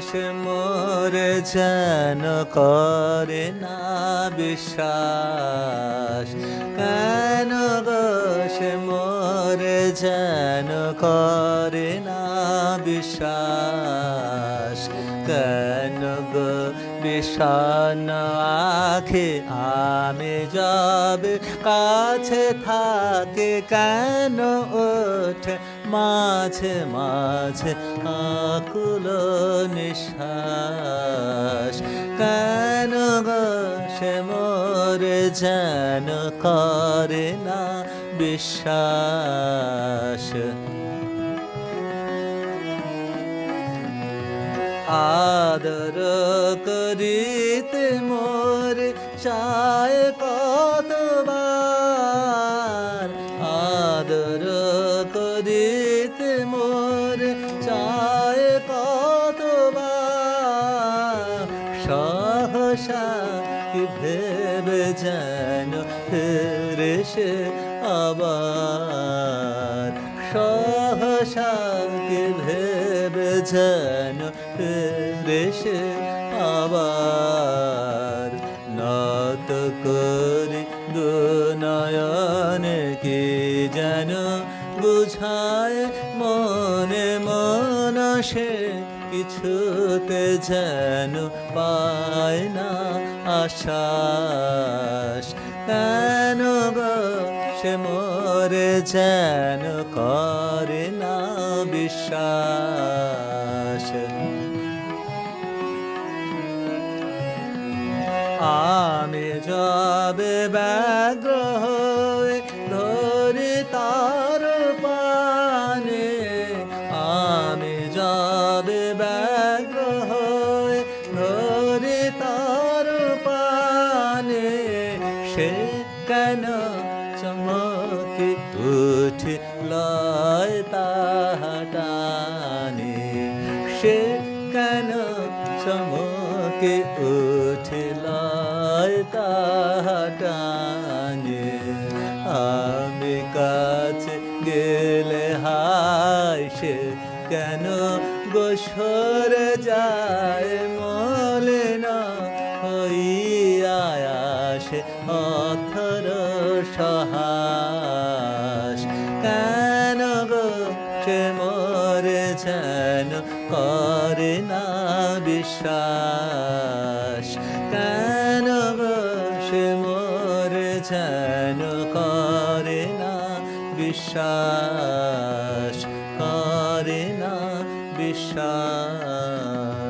সে মোর যেন করে না বিশ্বাস। কেন গো সে মোরে যেন করে না বিশ্বাস? কেন গো আখে আমি যাবে কাছে থাকে কেন ওঠে মাঝে মাঝে আকুল নিঃশ্বাস? কেন সে মোরে যেন করে না বিশ্বাস? আদর করিতে মোরে চায় কতবার আদর করিতে মোরে চায় কতবার সহসা ভেবে যেন সে আবার সহসা ভেবে যেন সে আবার নত করি দুনয়নে কি যেন বুঝায় মনে মন মনসে কিছুতে যেন পায় না আশ্বাস। কেন গো সে মোরে যেন করে না বিশ্বাস। আমি যাবে ব্যগ্র ধরি তার পানে। আমি যাবে ব্যগ্র ধরি তার পানে। সে কেন চমকে উঠে লয় তাহাটানে। সে কেন চমকে উঠে লয় আমি কাছে গেলে সে কেন গোসর যায় অথর সহাস। গো সে মরে যেন করে না বিশ্বাস? কেন গো সে মরে যেন করে না বিশ্বাস? করে না বিশ্বাস।